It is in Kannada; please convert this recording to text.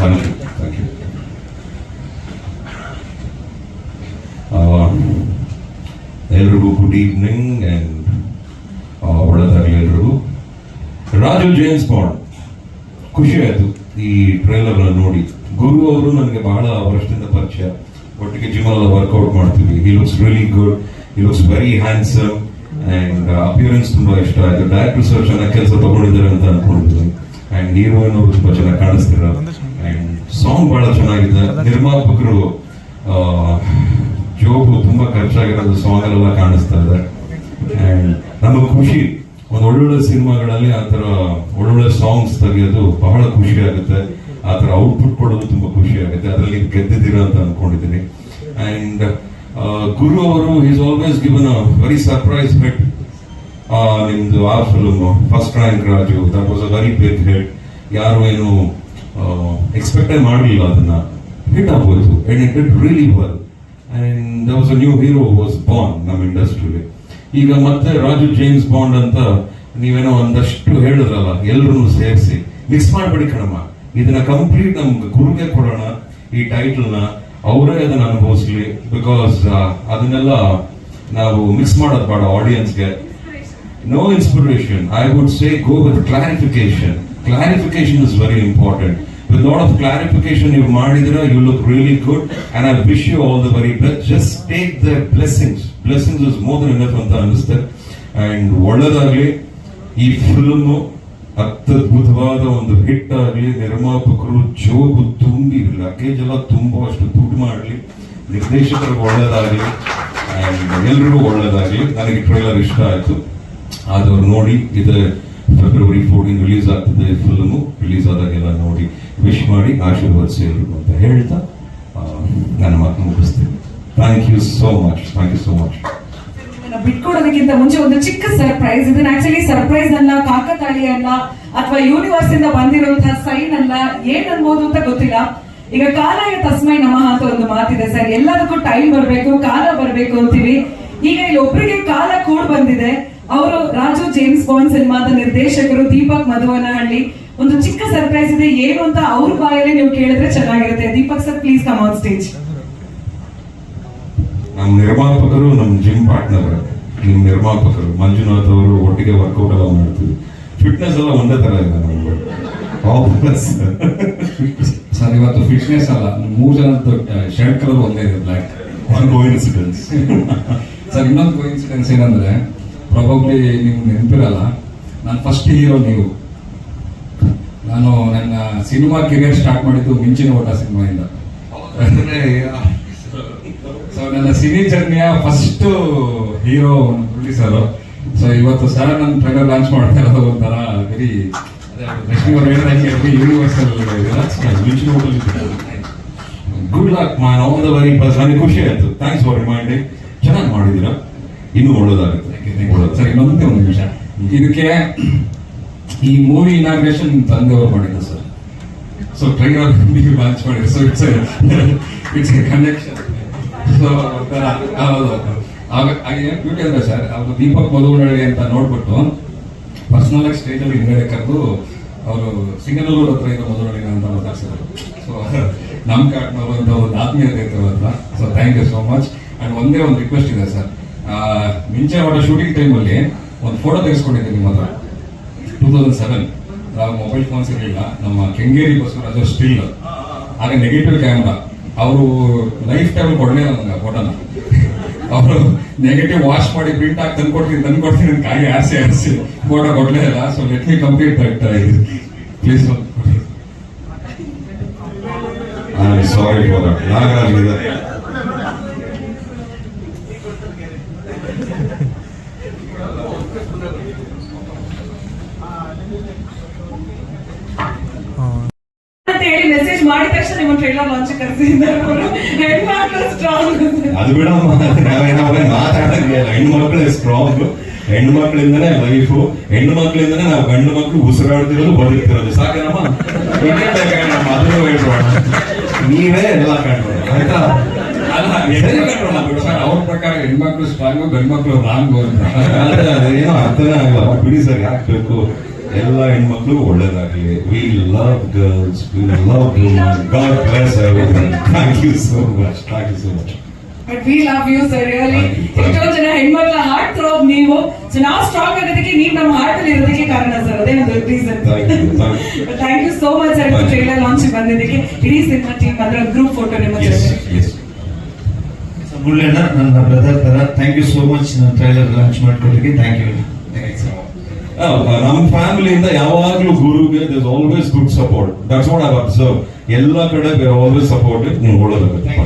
ಥ್ಯಾಂಕ್ ಯು ಯು ಎಲ್ರಿಗೂ ಗುಡ್ ಈವ್ನಿಂಗ್ ಅಂಡ್ ಒಳ್ಳೆದಾಗಲಿ ಎಲ್ರಿಗೂ. ರಾಜು ಜೇಮ್ಸ್ ಬಾಂಡ್ ಖುಷಿ ಆಯ್ತು ಈ ಟ್ರೈಲರ್ ನೋಡಿ. ಗುರು ಅವರು ನನಗೆ ಬಹಳ ವರ್ಷದಿಂದ ಪರಿಚಯ. ಒಟ್ಟಿಗೆ ಜಿಮ್ ಎಲ್ಲ ವರ್ಕೌಟ್ ಮಾಡ್ತೀವಿ he looks really good he looks very handsome and appearance ತುಂಬಾ ಇಷ್ಟ ಆಯಿತು. ಡೈರೆಕ್ಟರ್ ಸರ್ ಚೆನ್ನಾಗಿ ಕೆಲಸ ತಗೊಂಡಿದ್ದಾರೆ ಅಂತ ಅನ್ಕೊಂಡಿದ್ದೀನಿ. ಅಂಡ್ ಹೀರೋಯಿನ್ ಅವರು ತುಂಬಾ ಚೆನ್ನಾಗಿ ಕಾಣಿಸ್ತೀರ ಸಾಂಗ್ ಬಹಳ ಚೆನ್ನಾಗಿದೆ. ನಿರ್ಮಾಪಕರು ಜೋಬು ತುಂಬಾ ಖರ್ಚಾಗಿರೋದು ಸಾಂಗ್ ಎಲ್ಲ ಕಾಣಿಸ್ತಾ ಇದೆ. ನಮಗೆ ಖುಷಿ, ಒಂದು ಒಳ್ಳೊಳ್ಳೆ ಸಿನಿಮಾಗಳಲ್ಲಿ ಆ ಥರ ಒಳ್ಳೊಳ್ಳೆ ಸಾಂಗ್ಸ್ ತೆಗೆಯೋದು ಬಹಳ ಖುಷಿ ಆಗುತ್ತೆ. ಆ ಥರ ಔಟ್ಪುಟ್ ಕೊಡೋದು ತುಂಬ ಖುಷಿ ಆಗುತ್ತೆ. ಅದರಲ್ಲಿ ಗೆದ್ದಿದ್ದೀರ ಅಂತ ಅನ್ಕೊಂಡಿದ್ದೀನಿ. ಆ್ಯಂಡ್ ಗುರು ಅವರು is always given a very surprise hit ನಿಮ್ದು ಆ film first rank Raju that was a very big hit ಯಾರು ಏನು ಎಕ್ಸ್ಪೆಕ್ಟೇ ಮಾಡಲಿಲ್ಲ ಅದನ್ನ. ಹಿಟ್ ಆಗೋಯ್ತು and it it really well and the was a new hero was born ನಮ್ಮ ಇಂಡಸ್ಟ್ರಿಲಿ ಈಗ ಮತ್ತೆ ರಾಜು ಜೇಮ್ಸ್ ಬಾಂಡ್ ಅಂತ ನೀವೇನೋ ಒಂದಷ್ಟು ಹೇಳಿದ್ರಲ್ಲ ಎಲ್ಲರೂ ಸೇರಿಸಿ. ಮಿಕ್ಸ್ ಮಾಡಬೇಡಿ ಕಣಮ್ಮ. ಇದನ್ನ ಕಂಪ್ಲೀಟ್ ನಮ್ಗೆ ಗುರುಗೆ ಕೊಡೋಣ ಈ ಟೈಟಲ್ನ ಅವರೇ ಅದನ್ನ ಅನುಭವಿಸ್ಲಿ. ಬಿಕಾಸ್ ಅದನ್ನೆಲ್ಲ ನಾವು ಮಿಕ್ಸ್ ಮಾಡೋದು ಬೇಡ ಆಡಿಯನ್ಸ್ಗೆ no inspiration I would say go with clarification clarification is very important. With a lot of clarification you Madidra, you look really good and I wish you all the very best. Just take the blessings. Blessings is more than enough ಅಂತ ಅನಿಸುತ್ತೆ ಅಂಡ್ ಒಳ್ಳೆದಾಗ್ಲಿ ಈ ಫಿಲ್ಮ್ ಅತ್ಯದ್ಭುತವಾದ ಒಂದು ಹಿಟ್ ಆಗಲಿ ನಿರ್ಮಾಪಕರು ಜೋಬು ತುಂಬಿ ಲಗೇಜ್ ಎಲ್ಲ ತುಂಬೋ ಅಷ್ಟು ದುಡ್ಡು ಮಾಡಲಿ ನಿರ್ದೇಶಕರಿಗೆ ಒಳ್ಳೇದಾಗಲಿ ಎಲ್ರಿಗೂ ಒಳ್ಳೇದಾಗಲಿ ನನಗೆ ಟ್ರೈಲರ್ ಇಷ್ಟ ಆಯ್ತು ಆದವ್ರು ನೋಡಿ ಇದು ಫೆಬ್ರವರಿ ಫೋರ್ಟೀನ್ ರಿಲೀಸ್ ಆಗ್ತದೆ ಫಿಲ್ಮು ರಿಲೀಸ್ ಆದಾಗೆಲ್ಲ ನೋಡಿ ವಿಶ್ ಮಾಡಿ ಆಶೀರ್ವದಿಸಿ ಎಲ್ರಿಗೂ ಅಂತ ಹೇಳ್ತಾ ನನ್ನ ಮಾತು ಮುಗಿಸ್ತೀನಿ. Thank you so much thank you so much ಬಿಟ್ಕೊಡೋದಕ್ಕಿಂತ ಮುಂಚೆ ಒಂದು ಚಿಕ್ಕ ಸರ್ಪ್ರೈಸ್ ಇದನ್ನ ಆಕ್ಚುಲಿ ಸರ್ಪ್ರೈಸ್ ಅಲ್ಲ ಕಾಕತಾಳಿ ಅಲ್ಲ ಅಥವಾ ಯೂನಿವರ್ಸ್ ಇಂದ ಬಂದಿರುವಂತಹ ಸೈನ್ ಅಲ್ಲ ಏನ್ ಅನ್ಬೋದು ಅಂತ ಗೊತ್ತಿಲ್ಲ. ಈಗ ಕಾಲಾಯ ತಸ್ಮೈ ನಮಃ ಅಂತ ಒಂದು ಮಾತಿದೆ ಸರ್. ಎಲ್ಲದಕ್ಕೂ ಟೈಮ್ ಬರಬೇಕು, ಕಾಲ ಬರಬೇಕು ಅಂತೀವಿ. ಈಗ ಇಲ್ಲಿ ಒಬ್ಬರಿಗೆ ಕಾಲ ಕೂಡ ಬಂದಿದೆ. ಅವರು ರಾಜು ಜೇಮ್ಸ್ ಬಾಂಡ್ ಸಿನಿಮಾದ ನಿರ್ದೇಶಕರು ದೀಪಕ್ ಮಧುವನಹಳ್ಳಿ. ಒಂದು ಚಿಕ್ಕ ಸರ್ಪ್ರೈಸ್ ಇದೆ ಏನು ಅಂತ ಅವ್ರ ಬಾಯಲ್ಲಿ ನೀವು ಕೇಳಿದ್ರೆ ಚೆನ್ನಾಗಿರುತ್ತೆ. Deepak sir please come on stage ನಮ್ಮ ನಿರ್ಮಾಪಕರು ನಮ್ಮ ಜಿಮ್ ಪಾರ್ಟ್ನರ್ ನಿಮ್ಮ ನಿರ್ಮಾಪಕರು ಮಂಜುನಾಥ್ ಅವರು ಒಟ್ಟಿಗೆ ವರ್ಕೌಟ್ ಎಲ್ಲ ಮಾಡ್ತೀವಿ ಫಿಟ್ನೆಸ್ ಎಲ್ಲ ಒಂದೇ ತರ ಇದೆ ನಮ್ಗೆ. ಪ್ಲಸ್ ಸರ್ ಇವತ್ತು ಫಿಟ್ನೆಸ್ ಅಲ್ಲ ಮೂರು ಜನ ಶರ್ಟ್ ಕಲರ್ ಒಂದೇ ಇದೆ ಬ್ಲ್ಯಾಕ್ ಒನ್ ಕೋಇನ್ಸಿಡೆನ್ಸ್ ಸರ್ ಇನ್ನೊಂದು ಕೋಇನ್ಸಿಡೆನ್ಸ್ ಏನಂದ್ರೆ ಪ್ರಾಬಬ್ಲಿ ನಿಮ್ಗೆ ನೆನಪಿರಲ್ಲ. ನಾನು ಫಸ್ಟ್ ಹೀರೋ ನೀವು. ನಾನು ನನ್ನ ಸಿನಿಮಾ ಕೆರಿಯರ್ ಸ್ಟಾರ್ಟ್ ಮಾಡಿದ್ದು ಮಿಂಚಿನ ಓಟ ಸಿನಿಮಾಯಿಂದ. ಸೊ ನನ್ನ ಸಿನಿ ಜರ್ನಿಯ ಫಸ್ಟ್ ಹೀರೋ ಪ್ರೊಡ್ಯೂಸರು ಸೊ ಇವತ್ತು ಸರ್ ನನ್ನ ಟ್ರೈಲರ್ ಲಾಂಚ್ ಮಾಡ್ತಾ ಇರೋದು ಒಂಥರ ವೆರಿ ಲಕ್ಷ್ಮಿ ಅವರು ಹೇಳಿದಂಗೆ universal good luck man all the very best ನನಗೆ ಖುಷಿ ಆಯ್ತು. ಥ್ಯಾಂಕ್ಸ್ ಫಾರ್ ರಿಮೈಂಡಿಂಗ್ ಚೆನ್ನಾಗಿ ಮಾಡಿದ್ದೀರಾ? ಇನ್ನೂ ಒಳ್ಳೇದಾಗುತ್ತೆ. ಸರ್ ಇನ್ನೊಂದೇ ಒಂದು ನಿಮಿಷ. ಇದಕ್ಕೆ ಈ ಮೂವಿ ಇನಾಗ್ರೇಷನ್ ತಂದೆಯವರು ಮಾಡಿದ್ರು ಸರ್. ಸೊ ಟ್ರೈಲರ್ ನೀವು ಲಾಂಚ್ ಮಾಡಿದ್ರು. So it's it's a connection so ಹೌದು ಏನು ಬ್ಯೂಟಿ ಅಂದ್ರೆ ಸರ್ ಅವರು ದೀಪಕ್ ಮಧುವನಹಳ್ಳಿ ಅಂತ ನೋಡ್ಬಿಟ್ಟು ಪರ್ಸನಲ್ ಆಗಿ ಸ್ಟೇಜ್ ಅಲ್ಲಿ ಹಿಂಗಡೆ ಕರೆದು ಅವರು ಸಿಂಗನೂರು ಹತ್ರ ಇರೋ ಮಧುವನಹಳ್ಳಿ ಅಂತ ಮಾತಾಡ್ಸಿದ್ರು. ಸೊ ನಮ್ಮ ಕಾಟ್ನವರು ಅಂತ ಒಂದು ಆತ್ಮೀಯತೆ ಇತ್ತು ಅಂತ ಹತ್ರ so thank you so much and ಒಂದೇ ಒಂದು ರಿಕ್ವೆಸ್ಟ್ ಇದೆ ಸರ್. ಮಿಂಚೆ ಅವರ ಶೂಟಿಂಗ್ ಟೈಮಲ್ಲಿ ಒಂದು ಫೋಟೋ ತೆಗೆಸ್ಕೊಂಡಿದ್ದೆ ನಿಮ್ಮ ಹತ್ರ. Two thousand seven mobile phones ಇರಲಿಲ್ಲ. ನಮ್ಮ ಕೆಂಗೇರಿ ಬಸವರಾಜ ಸ್ಟಿಲ್ ಆಗ ನೆಗೆಟಿವ್ ಕ್ಯಾಮ್ರಾ ಅವರು ಲೈಫ್ ಟೈಮ್ ಕೊಡಲೇ ನನಗೆ ಫೋಟೋನ ಅವರು ನೆಗೆಟಿವ್ ವಾಶ್ ಮಾಡಿ ಪ್ರಿಂಟ್ ಹಾಕಿ ತಂದು ಕೊಡ್ತೀನಿ ತಂದು ಕೊಡ್ತೀನಿ ನನ್ನ ಕಾಯಿ ಆಸೆ ಆರಿಸಿ ಫೋಟೋ ಕೊಡಲೇ ಇಲ್ಲ. So let me complete please sorry for Nagaraj ಇದೆ ಅಂತ ಹೇಳಿ ಮೆಸೇಜ್ ಮಾಡಿದ ತಕ್ಷಣ ನಿಮ್ಮ ಟ್ರೈಲರ್ ಲಾಂಚ್ ಸ್ಟ್ರಾಂಗ್ ಅದು ಬಿಡಮ್ಮ ಮಾತಾಡಂಗೆ ಹೆಣ್ಮಕ್ಳೇ ಸ್ಟ್ರಾಂಗ್ ಹೆಣ್ಣು ಮಕ್ಕಳಿಂದನೇ ಲೈಫು ಹೆಣ್ಣು ಮಕ್ಕಳಿಂದನೇ ನಾವು ಗಂಡು ಮಕ್ಕಳು ಉಸಿರಾಡ್ತಿರೋದು ಬದುಕ್ತಿರೋದು. ಸಾಕೇನಮ್ಮ? ಇನ್ನೇನ್ ಅದನ್ನು ಹೇಳ್ಬೋಣ ನೀವೇ ಎಲ್ಲ ಕಂಡ್ರು ಆಯ್ತಾ? ಸರ್ ಅವ್ರ ಪ್ರಕಾರ ಹೆಣ್ಮಕ್ಳು ಸ್ಟ್ರಾಂಗು ಗಂಡ್ಮಕ್ಳು ರಾಂಗು ಅಂತ. ಅದೇ ಅದೇ ಏನೋ ಅರ್ಥನೇ ಆಗಲ್ಲ. ಬಿಡಿ ಸರ್ ಹಾಕ್ಬೇಕು ಬೇಕು? ಎಲ್ಲ ಹೆಣ್ಮಕ್ಳು ಒಳ್ಳೇದಾಗಲಿ. We love girls we love God bless thank you so much thank you so much but we love you sir really ಎಷ್ಟೋ ಜನ ಹೆಣ್ಮಕ್ಳ ಹಾರ್ಟ್ ಥ್ರೋಬ್ ನೀವು. ಸೊ ನಾವು ಸ್ಟ್ರಾಂಗ್ ಆಗೋದಕ್ಕೆ ನೀವು ನಮ್ಮ ಹಾರ್ಟ್ ಅಲ್ಲಿ ಇರೋದಕ್ಕೆ ಕಾರಣ ಸರ್ ಅದೇ ಒಂದು reason thank you thank you so much sir trailer launch ಬಂದಿದ್ದಕ್ಕೆ. ಇಡೀ ಸಿನಿಮಾ ಟೀಮ್ ಅದರ ಗ್ರೂಪ್ ಫೋಟೋ ನಿಮ್ಮ ಜೊತೆ. ಎಸ್ ನನ್ನ ಬ್ರದರ್ ತರ ಥ್ಯಾಂಕ್ ಯು ಸೋ ಮಚ್ ನನ್ನ ಟ್ರೈಲರ್ ಲಾಂಚ್ ಮಾಡ್ಕೊಟ್ಟಿಗೆ ಥ್ಯಾಂಕ್ ಯು ನಮ್ಮ ಫ್ಯಾಮಿಲಿಯಿಂದ ಯಾವಾಗಲೂ ಗುರುಗೆ this always good support that's what I observe ಎಲ್ಲ ಕಡೆ ಆಲ್ವೇಸ್ ಸಪೋರ್ಟ್ ನೀವು ಒಳ್ಳೇದಾಗುತ್ತೆ